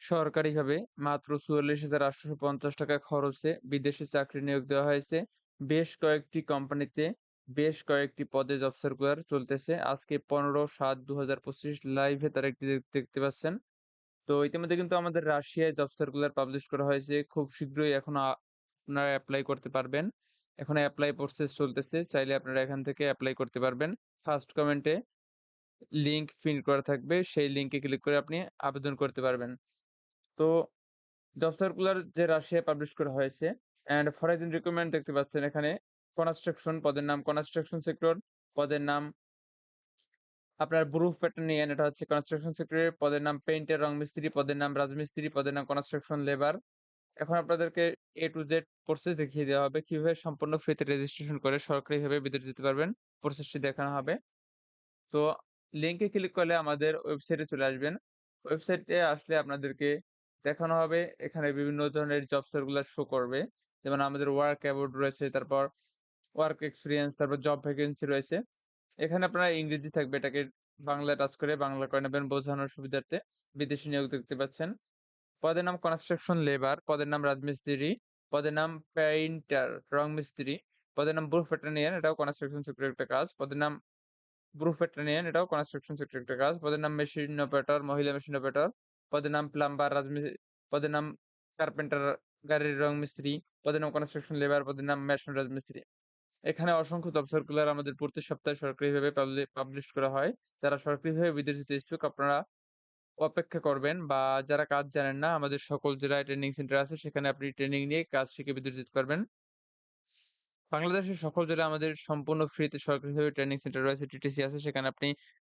সরকারিভাবে মাত্র চুয়াল্লিশ হাজার আটশো পঞ্চাশ টাকা খরচে বিদেশে চাকরি নিয়োগ দেওয়া হয়েছে। বেশ কয়েকটি কোম্পানিতে বেশ কয়েকটি পদে জব সার্কুলার চলতেছে। আজকে পনেরো সাত দু হাজার পঁচিশ লাইভে তার একটি দেখতে পাচ্ছেন। তো ইতিমধ্যে কিন্তু আমাদের রাশিয়ায় জব সার্কুলার পাবলিশ করা হয়েছে। খুব শীঘ্রই এখন আপনারা অ্যাপ্লাই করতে পারবেন। এখন অ্যাপ্লাই প্রসেস চলতেছে। চাইলে আপনারা এখান থেকে অ্যাপ্লাই করতে পারবেন। ফার্স্ট কমেন্টে লিংক পিন করা থাকবে। সেই লিংকে ক্লিক করে আপনি আবেদন করতে পারবেন। তো জব সার্কুলার যে রাশিয়া পাবলিশ করা হয়েছে অ্যান্ড ফরাইজিন রিক্রুটমেন্ট দেখতে পাচ্ছেন এখানে কনস্ট্রাকশন পদের নাম কনস্ট্রাকশন সেক্টর পদের নাম, আপনার ব্রুফ প্যাটার্নিয়ান এটা হচ্ছে কনস্ট্রাকশন সেক্টরের পদের নাম পেইন্টার রং মিস্ত্রি পদের নাম, রাজমিস্ত্রি পদের নাম কনস্ট্রাকশন লেবার এখন আপনাদেরকে এ টু জেড প্রসেস দেখিয়ে দেওয়া হবে, কীভাবে সম্পূর্ণ ফ্রিতে রেজিস্ট্রেশন করে সরকারিভাবে বিদেশ যেতে পারবেন প্রসেসটি দেখানো হবে। তো লিঙ্কে ক্লিক করলে আমাদের ওয়েবসাইটে চলে আসবেন। ওয়েবসাইটে আসলে আপনাদেরকে দেখানো হবে। এখানে বিভিন্ন ধরনের জব সার্কুলার শো করবে। যেমন আমাদের ওয়ার্ক অ্যাওয়ার্ড রয়েছে, তারপর ওয়ার্ক এক্সপিরিয়েন্স তারপর জব ভ্যাকেন্সি রয়েছে। এখানে আপনারা ইংরেজি থাকবে, এটাকে বাংলা টাচ করে বাংলা করে নেবেন বোঝানোর সুবিধার্থে। বিদেশি নিয়োগ দেখতে পাচ্ছেন। পদের নাম কনস্ট্রাকশন লেবার পদের নাম রাজমিস্ত্রি, পদের নাম পেইন্টার রং মিস্ত্রি, পদের নাম ব্রুফ প্যাটার্নিয়ান এটাও কনস্ট্রাকশন সেক্টরের একটা কাজ। পদের নাম ব্রুফ প্যাটার্নিয়ান এটাও কনস্ট্রাকশন সেক্টরের একটা কাজ। পদের নাম মেশিন অপারেটর মহিলা মেশিন অপারেটর পদের নাম প্লাম্বার রাজমিস্ত্রি পদের নাম কার্পেন্টার গাড়ির রং মিস্ত্রি পদের নাম কনস্ট্রাকশন লেবার পদের নাম মেশিন রাজমিস্ত্রি এখানে অসংখ্য জব সার্কুলার আমাদের প্রতি সপ্তাহে সরকারিভাবে পাবলিশ করা হয়। যারা সরকারিভাবে বিদেশ যেতে ইচ্ছুক, আপনারা অপেক্ষা করবেন বা যারা কাজ জানেন না, আমাদের সকল জেলায় ট্রেনিং সেন্টার আছে, সেখানে আপনি ট্রেনিং নিয়ে কাজ শিখে বিদেশ যেতে পারবেন। বাংলাদেশের সকল জেলায় আমাদের সম্পূর্ণ ফ্রিতে সরকারিভাবে ট্রেনিং সেন্টার রয়েছে টিটিসি আছে, সেখানে আপনি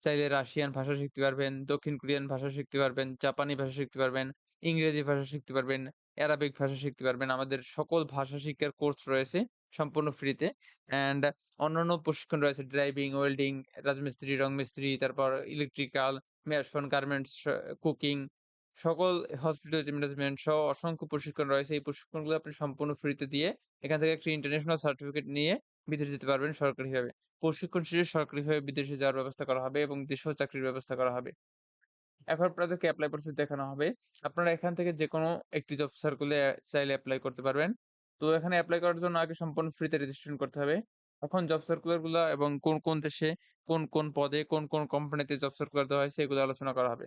চাইলে রাশিয়ান ভাষা শিখতে পারবেন, দক্ষিণ কোরিয়ান ভাষা শিখতে পারবেন, জাপানি ভাষা শিখতে পারবেন, ইংরেজি ভাষা শিখতে পারবেন, অ্যারাবিক ভাষা শিখতে পারবেন। আমাদের সকল ভাষা শিক্ষার কোর্স রয়েছে সম্পূর্ণ ফ্রিতে অ্যান্ড অন্যান্য প্রশিক্ষণ রয়েছে ড্রাইভিং ওয়েল্ডিং রাজমিস্ত্রি রং মিস্ত্রি তারপর ইলেকট্রিক্যাল মেশন গার্মেন্টস কুকিং সকল হসপিটালিটি ম্যানেজমেন্ট সহ অসংখ্য প্রশিক্ষণ রয়েছে। এই প্রশিক্ষণগুলো আপনি সম্পূর্ণ ফ্রিতে দিয়ে এখান থেকে একটি ইন্টারন্যাশনাল সার্টিফিকেট নিয়ে বিদেশে যেতে পারবেন সরকারিভাবে। প্রশিক্ষণ শেষে সরকারিভাবে বিদেশে যাওয়ার ব্যবস্থা করা হবে এবং দেশেও চাকরির ব্যবস্থা করা হবে। এখন আপনাদেরকে অ্যাপ্লাই প্রসেস দেখানো হবে। আপনারা এখান থেকে যে কোনো একটি জব সার্কুলে চাইলে অ্যাপ্লাই করতে পারবেন। তো এখানে অ্যাপ্লাই করার জন্য আগে সম্পূর্ণ ফ্রিতে রেজিস্ট্রেশন করতে হবে। এখন জব সার্কুলারগুলো এবং কোন কোন দেশে, কোন কোন পদে, কোন কোন কোম্পানিতে জব সার্কুলার দেওয়া হয়েছে এগুলো আলোচনা করা হবে।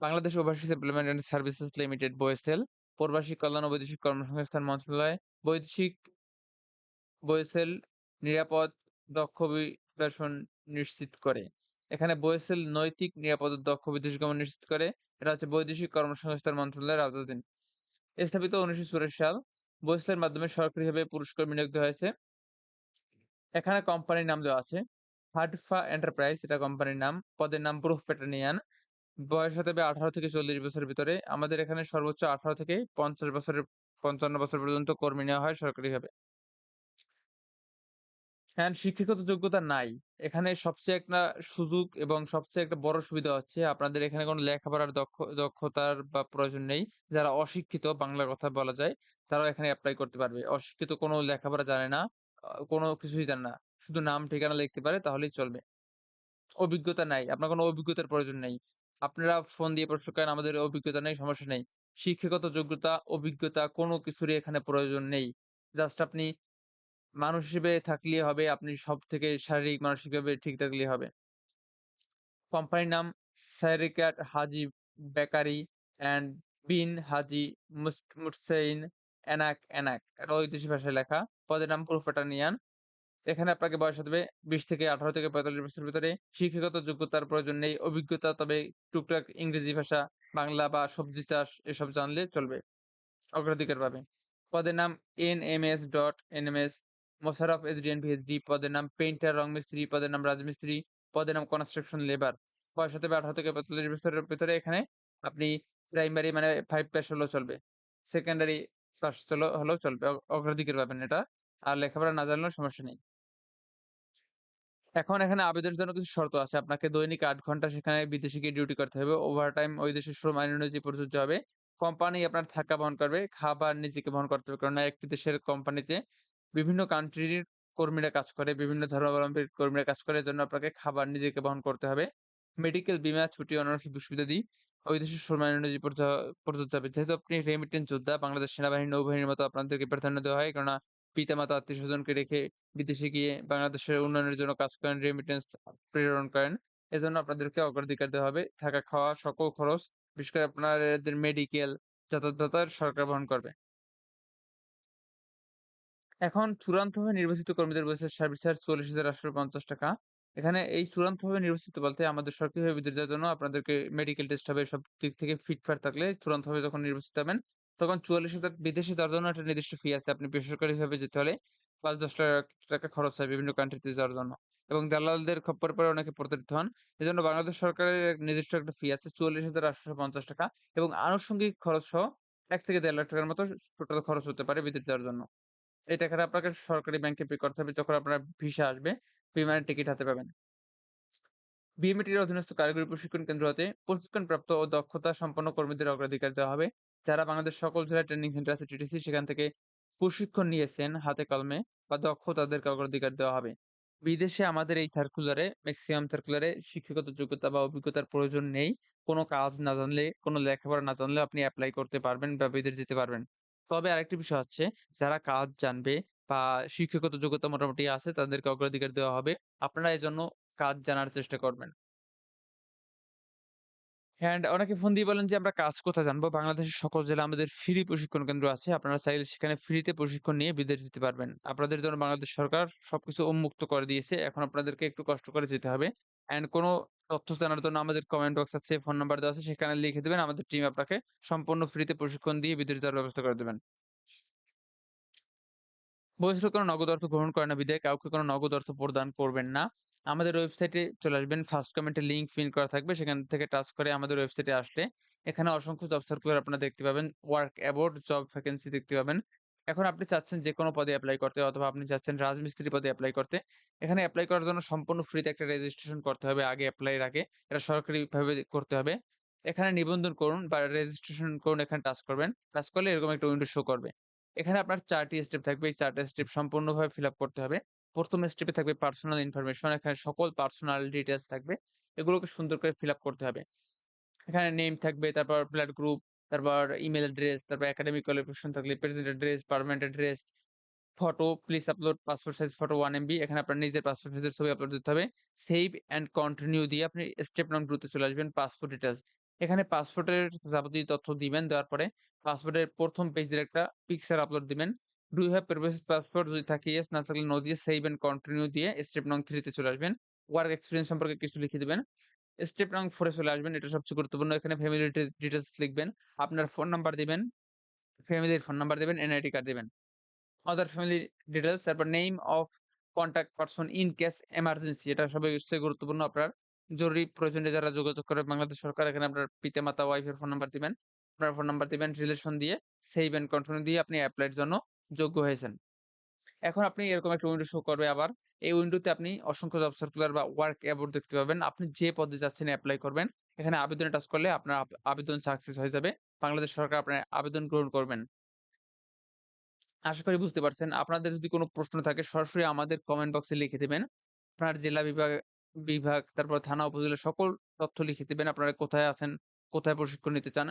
Bangladesh overseas employment and services limited BOESL প্রবাসী কল্যাণ ও বৈদেশিক কর্মসংস্থান মন্ত্রণালয়, বৈদেশিক বয়েসেল নিরাপদ, দক্ষ অভিবাসন নিশ্চিত করে। এখানে বয়েসেল নৈতিক, নিরাপদ দক্ষ বিদেশ গমন নিশ্চিত করে। এটা হচ্ছে বৈদেশিক কর্মসংস্থান মন্ত্রণালয়ের আওতাধীন। স্থাপিত উনিশশো চুরাশি সাল বয়েসেলের মাধ্যমে সরকারিভাবে পুরস্কার নিয়োগ দেওয়া হয়েছে। এখানে কোম্পানির নাম দেওয়া আছে। হাটফা এন্টারপ্রাইজ, এটা কোম্পানির নাম। পদের নাম প্রুফ প্যাটার্নিয়ান বয়স হতে হবে আঠারো থেকে চল্লিশ বছরের ভিতরে। আমাদের এখানে সর্বোচ্চ আঠারো থেকে পঞ্চাশ বছরের, পঞ্চান্ন বছর পর্যন্ত কর্মী নেওয়া হয় সরকারিভাবে। হ্যাঁ শিক্ষাগত যোগ্যতা নাই। এখানে সবচেয়ে একটা সুযোগ এবং সবচেয়ে একটা বড় সুবিধা হচ্ছে আপনাদের এখানে কোনো লেখাপড়ার দক্ষ, দক্ষতার বা প্রয়োজন নেই। যারা অশিক্ষিত, বাংলা কথা বলা যায়, তারাও এখানে অ্যাপ্লাই করতে পারবে। অশিক্ষিত কোনো লেখাপড়া জানে না কোনো কিছুই জানে না। শুধু নাম, ঠিকানা লিখতে পারে, তাহলেই চলবে। অভিজ্ঞতা নাই, আপনার কোনো অভিজ্ঞতার প্রয়োজন নেই। আপনারা ফোন দিয়ে প্রশ্ন করেন, আমাদের অভিজ্ঞতা নেই, সমস্যা নেই। শিক্ষাগত যোগ্যতা, অভিজ্ঞতা কোনো কিছুরই এখানে প্রয়োজন নেই। জাস্ট আপনি মানুষ হিসেবে থাকলে হবে, আপনি সব থেকে শারীরিক, মানসিকভাবে ঠিক থাকলে হবে। কোম্পানির নাম স্যারিকাট হাজি বেকারি অ্যান্ড বিন হাজি মুসেইন এনাক এনাক, এটা ঐতিহাসিক ভাষায় লেখা। পদের নাম প্রোফেটানিয়ান এখানে আপনাকে বয়স হবে বিশ থেকে আঠারো থেকে পঁয়তাল্লিশ বছরের ভিতরে। শিক্ষাগত যোগ্যতার প্রয়োজন নেই, অভিজ্ঞতা তবে টুকটাক ইংরেজি ভাষা, বাংলা বা সবজি চাষ এসব জানলে চলবে অগ্রাধিকার পাবে। পদের নাম N M S dot N M S Mosharraf SDN PhD পদের নাম পেইন্টার রং মিস্ত্রি, পদের নাম রাজমিস্ত্রি, পদের নাম কনস্ট্রাকশন লেবার বয়স হতে হবে আঠারো থেকে পঁয়তাল্লিশ বছরের ভিতরে এখানে আপনি প্রাইমারি মানে ফাইভ পাস হলেও চলবে। সেকেন্ডারি পাস হলেও চলবে। অগ্রাধিকার পাবেন এটা। আর লেখাপড়া না জানলেও সমস্যা নেই। এখন এখানে আবেদনের জন্য কিছু শর্ত আছে। আপনাকে দৈনিক আট ঘণ্টা সেখানে বিদেশে গিয়ে ডিউটি করতে হবে। ওভার টাইম ওই দেশের শ্রম আইন অনুযায়ী প্রযোজ্য হবে। কোম্পানি আপনার থাকা বহন করবে। খাবার নিজেকে বহন করতে হবে। কারণ একটি দেশের কোম্পানিতে বিভিন্ন কান্ট্রির কর্মীরা কাজ করে বিভিন্ন ধর্মাবলম্বীর কর্মীরা কাজ করে এজন্য আপনাকে খাবার নিজেকে বহন করতে হবে মেডিকেল বীমা, ছুটি, অন্যান্য সুযোগ-সুবিধাদি ওই দেশের সময় অনুযায়ী প্রযোজ্য হবে। যেহেতু আপনি রেমিটেন্স যোদ্ধা, বাংলাদেশ সেনাবাহিনী, নৌবাহিনীর মতো আপনাদেরকে প্রাধান্য দেওয়া হয়। কেননা পিতামাতা, আত্মীয়স্বজনকে রেখে বিদেশে গিয়ে বাংলাদেশের উন্নয়নের জন্য কাজ করেন, রেমিটেন্স প্রেরণ করেন। এজন্য আপনাদেরকে অগ্রাধিকার দেওয়া হবে। থাকা, খাওয়া সকল খরচ, বিশেষ করে আপনাদের মেডিকেল, যাতায়াত সরকার বহন করবে। এখন চূড়ান্তভাবে নির্বাচিত কর্মীদের বয়সের সার্ভিস চার্জ ৳৪৪,৮৫০ এখানে এই চূড়ান্তভাবে নির্বাচিত বলতে আমাদের সরকারিভাবে বিদেশ যাওয়ার জন্য আপনাদেরকে মেডিকেল টেস্ট হবে। সব দিক থেকে ফিটফাট থাকলে চূড়ান্তভাবে যখন নির্বাচিত হবেন, তখন ৪৪,০০০ বিদেশে যাওয়ার জন্য একটা নির্দিষ্ট ফি আছে। আপনি বেসরকারিভাবে যেতে হলে ৳৫-১০ টাকা খরচ হয় বিভিন্ন কান্ট্রিতে যাওয়ার জন্য। এবং দালালদের খপ্পর পরে অনেকে প্রতারিত হন। এজন্য বাংলাদেশ সরকারের নির্দিষ্ট একটা ফি আছে ৳৪৪,৮৫০ এবং আনুষঙ্গিক খরচ সহ ৳১-১.৫ লাখ টাকার মতো টোটাল খরচ হতে পারে বিদেশ যাওয়ার জন্য। এই টাকাটা আপনাকে সরকারি ব্যাংকে পে করতে হবে যখন আপনার ভিসা আসবে, বিমানের টিকিট হাতে পাবেন। বিএমইটির অধীনস্থ কারিগরি প্রশিক্ষণ কেন্দ্র হতে প্রশিক্ষণপ্রাপ্ত ও দক্ষতা সম্পন্ন কর্মীদের অগ্রাধিকার দেওয়া হবে। যারা বাংলাদেশ সকল জেলায় ট্রেনিং সেন্টার আছে টিটিসি সেখান থেকে প্রশিক্ষণ নিয়েছেন হাতে কলমে বা দক্ষ তাদেরকে অগ্রাধিকার দেওয়া হবে। বিদেশে আমাদের এই সার্কুলারে মেক্সিমাম সার্কুলারে শিক্ষাগত যোগ্যতা বা অভিজ্ঞতার প্রয়োজন নেই। কোন কাজ না জানলে, কোন লেখাপড়া না জানলে আপনি এপ্লাই করতে পারবেন বা বিদেশ যেতে পারবেন। তবে আরেকটি বিষয় হচ্ছে, যারা কাজ জানবে বা শিক্ষাগত যোগ্যতা মোটামুটি আছে, তাদেরকে অগ্রাধিকার দেওয়া হবে। আপনারা এজন্য কাজ জানার চেষ্টা করবেন। অ্যান্ড অনেকে ফোন দিয়ে বলেন যে, আমরা কাজ কোথায় জানব? বাংলাদেশের সকল জেলায় আমাদের ফ্রি প্রশিক্ষণ কেন্দ্র আছে। আপনারা চাইলে সেখানে ফ্রিতে প্রশিক্ষণ নিয়ে বিদেশ যেতে পারবেন। আপনাদের জন্য বাংলাদেশ সরকার সবকিছু উন্মুক্ত করে দিয়েছে। এখন আপনাদেরকে একটু কষ্ট করে যেতে হবে। অ্যান্ড কোন তথ্য জানার জন্য আমাদের কমেন্ট বক্স আছে, ফোন নাম্বার দেওয়া আছে সেখানে লিখে দিবেন। আমাদের টিম আপনাকে সম্পূর্ণ ফ্রিতে প্রশিক্ষণ দিয়ে বিদেশ যাওয়ার ব্যবস্থা করে দিবেন। বহিষ্কৃত কোনো নগদ অর্থ গ্রহণ করে না বিধায় কাউকে কোনো নগদ অর্থ প্রদান করবেন না। আমাদের ওয়েবসাইটে চলে আসবেন। ফার্স্ট কমেন্টে লিঙ্ক পিন করা থাকবে। সেখান থেকে টাচ করে আমাদের ওয়েবসাইটে আসলে এখানে অসংখ্য জব সার্কুলার আপনারা দেখতে পাবেন। ওয়ার্ক অ্যাবাউট জব ভ্যাকেন্সি দেখতে পাবেন। এখন আপনি চাচ্ছেন যেকোনো পদে অ্যাপ্লাই করতে অথবা আপনি চাচ্ছেন রাজমিস্ত্রি পদে এপ্লাই করতে। এখানে অ্যাপ্লাই করার জন্য সম্পূর্ণ ফ্রিতে একটা রেজিস্ট্রেশন করতে হবে আগে এপ্লাই এর আগে। এটা সরকারিভাবে করতে হবে। এখানে নিবন্ধন করুন বা রেজিস্ট্রেশন করুন এখানে টাচ করবেন। টাচ করলে এরকম একটা উইন্ডো শো করবে। এখানে আপনার চারটি স্টেপ থাকবে। এই ৪ টা স্টেপ সম্পূর্ণভাবে ফিল আপ করতে হবে। ১ম স্টেপে থাকবে পার্সোনাল ইনফরমেশন। এখানে সকল পার্সোনাল ডিটেইলস থাকবে। এগুলোকে সুন্দর করে ফিল আপ করতে হবে। এখানে নেম থাকবে, তারপর ব্লাড গ্রুপ, তারপর ইমেইল অ্যাড্রেস, তারপর একাডেমিক কোয়ালিফিকেশন থাকলে present address, permanent address, photo, please upload passport size photo 1 MB. এখানে আপনার নিজের পাসপোর্ট সাইজের ছবি আপলোড দিতে হবে। সেভ অ্যান্ড কন্টিনিউ দিয়ে আপনি স্টেপ নং 2 তে চলে আসবেন পাসপোর্ট ডিটেইলস। এখানে পাসপোর্টের যাবতীয় তথ্য দিবেন। দেওয়ার পরে পাসপোর্টের প্রথম পেজের একটা পিকচার আপলোড দিবেন। ডু হ্যাভ প্রিভিয়াস পাসপোর্ট যদি থাকে ইয়েস, না থাকলে নো দিয়ে সেভ অ্যান্ড কন্টিনিউ দিয়ে স্টেপ নং 3 তে চলে আসবেন। ওয়ার্ক এক্সপেরিয়েন্স সম্পর্কে কিছু লিখে দিবেন। স্টেপ 4 এ চলে আসবেন। এটা সবচেয়ে গুরুত্বপূর্ণ। এখানে ফ্যামিলি ডিটেইলস লিখবেন। আপনার ফোন নাম্বার দিবেন। ফ্যামিলির ফোন নাম্বার দিবেন, এনআইডি কার্ড দিবেন। আদার ফ্যামিলি ডিটেলস তারপর name of contact person in case emergency এটা সবচেয়ে গুরুত্বপূর্ণ। আপনার জরুরি প্রয়োজনে যারা যোগাযোগ করে বাংলাদেশ সরকার এখানে আপনার পিতা-মাতা, ওয়াইফের ফোন নাম্বার দিবেন। আপনার ফোন নাম্বার দিবেন, রিলেশন দিয়ে সেভ অ্যান্ড কন্টিনিউ দিয়ে আপনি এপ্লাই এর জন্য যোগ্য হয়েছেন। এখন আপনি এরকম একটা উইন্ডো শো করবে আবার। এই উইন্ডোতে আপনি অসংখ্য জব সার্কুলার বা ওয়ার্ক অ্যাবাউট দেখতে পাবেন। আপনি যে পদে যাচ্ছেন এপ্লাই করবেন। এখানে আবেদনে টাচ করলে আপনার আবেদন সাকসেস হয়ে যাবে। বাংলাদেশ সরকার আপনার আবেদন গ্রহণ করবেন। আশা করি বুঝতে পারছেন। আপনাদের যদি কোনো প্রশ্ন থাকে সরাসরি আমাদের কমেন্ট বক্সে লিখে দিবেন। আপনার জেলা বিভাগ বিভাগ, তারপর থানা, উপজেলা সকল তথ্য লিখে দেবেন আপনারা কোথায় আছেন, কোথায় প্রশিক্ষণ নিতে চান।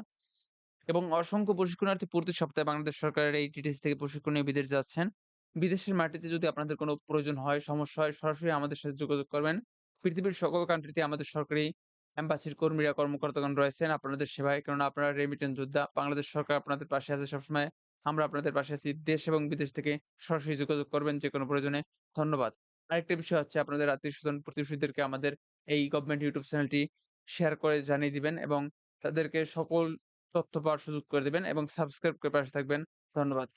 এবং অসংখ্য প্রশিক্ষণার্থী প্রতি সপ্তাহে বাংলাদেশ সরকারের এই টিটিসি থেকে প্রশিক্ষণ নিয়ে বিদেশ যাচ্ছেন। বিদেশের মাটিতে যদি আপনাদের কোনো প্রয়োজন হয়, সমস্যা হয় সরাসরি আমাদের সাথে যোগাযোগ করবেন। পৃথিবীর সকল কান্ট্রিতে আমাদের সরকারি এম্বাসির কর্মীরা, কর্মকর্তাগণ রয়েছেন আপনাদের সেবায়। কেননা আপনারা রেমিটেন্স যোদ্ধা। বাংলাদেশ সরকার আপনাদের পাশে আছে সবসময়। আমরা আপনাদের পাশে আছি। দেশ এবং বিদেশ থেকে সরাসরি যোগাযোগ করবেন যে কোনো প্রয়োজনে। ধন্যবাদ। আরেকটা বিষয় হচ্ছে আপনাদের আত্মীয়স্বজন, প্রতিবেশীদেরকে আমাদের এই গভর্নমেন্ট ইউটিউব চ্যানেলটি শেয়ার করে জানিয়ে দিবেন এবং তাদেরকে সকল তথ্য পাওয়ার সুযোগ করে দিবেন এবং সাবস্ক্রাইব করে পাশে থাকবেন। ধন্যবাদ।